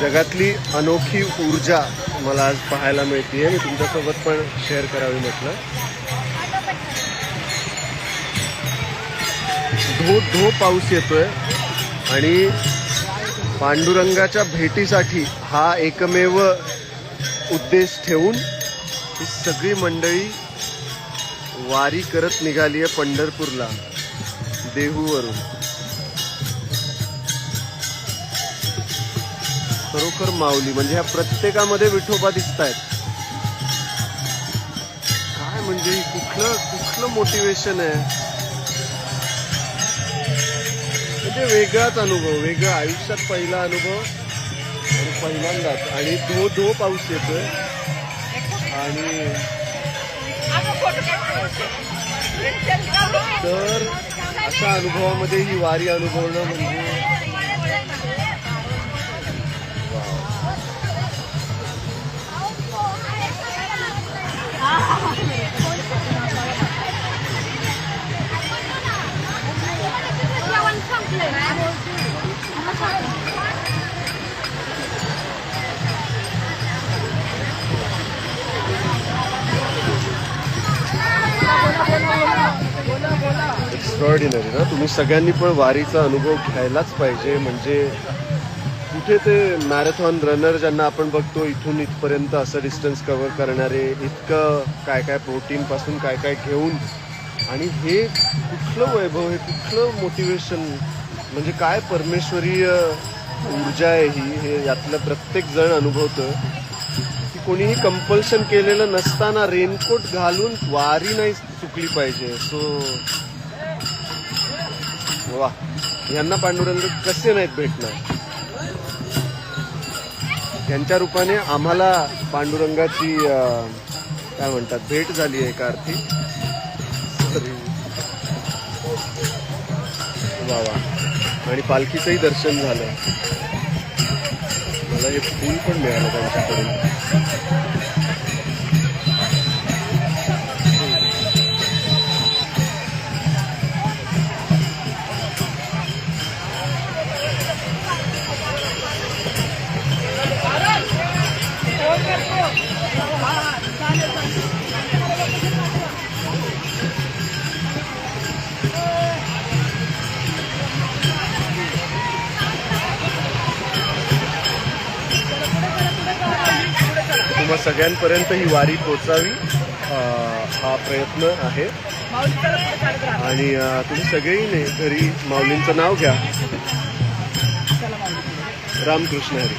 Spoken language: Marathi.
जगातली अनोखी ऊर्जा मला आज पाहायला मिळते आहे मी तुमच्यासोबत पण शेअर करावी म्हटलं. धो धो पाऊस येतोय आणि पांडुरंगाच्या भेटीसाठी हा एकमेव उद्देश ठेवून ही सगळी मंडळी वारी करत निघाली आहे पंढरपूरला देहूवरून. खरोखर माऊली. म्हणजे ह्या प्रत्येकामध्ये विठोबा दिसत आहेत काय म्हणजे कुठलं कुठलं मोटिवेशन आहे? म्हणजे वेगळाच अनुभव वेगळा आयुष्यात पहिला अनुभव आणि पहिल्यांदाच. आणि धो धो पाऊस येतोय. आणि तर अशा अनुभवामध्ये ही वारी अनुभवणं म्हणजे एक्स्ट्रॉर्डिनरी ना? तुम्ही सगळ्यांनी पण वारीचा अनुभव घ्यायलाच पाहिजे. म्हणजे कुठे ते मॅरेथॉन रनर ज्यांना आपण बघतो इथून इथपर्यंत असं डिस्टन्स कव्हर करणारे इतकं काय काय प्रोटीनपासून काय काय घेऊन. आणि हे कुठलं वैभव हे कुठलं मोटिवेशन म्हणजे काय परमेश्वरीय ऊर्जा आहे ही हे यातलं प्रत्येक जण अनुभवतं की कोणीही कंपल्शन केलेलं नसताना रेनकोट घालून वारी नाही चुकली पाहिजे. सो वा. यांना पांडुरंग कसे नाहीत भेटणार? यांच्या रूपाने आम्हाला पांडुरंगाची काय म्हणतात भेट झाली आहे एका अर्थी वा वा. आणि पालखीचंही दर्शन झालं. मला हे फूल पण मिळालं त्यांच्याकडून. तुम्हा सगळ्यांपर्यंत ही वारी पोचावी हा प्रयत्न आहे. आणि तुम्ही सगळेही नाही घरी माऊलींचं नाव घ्या. रामकृष्ण हरी.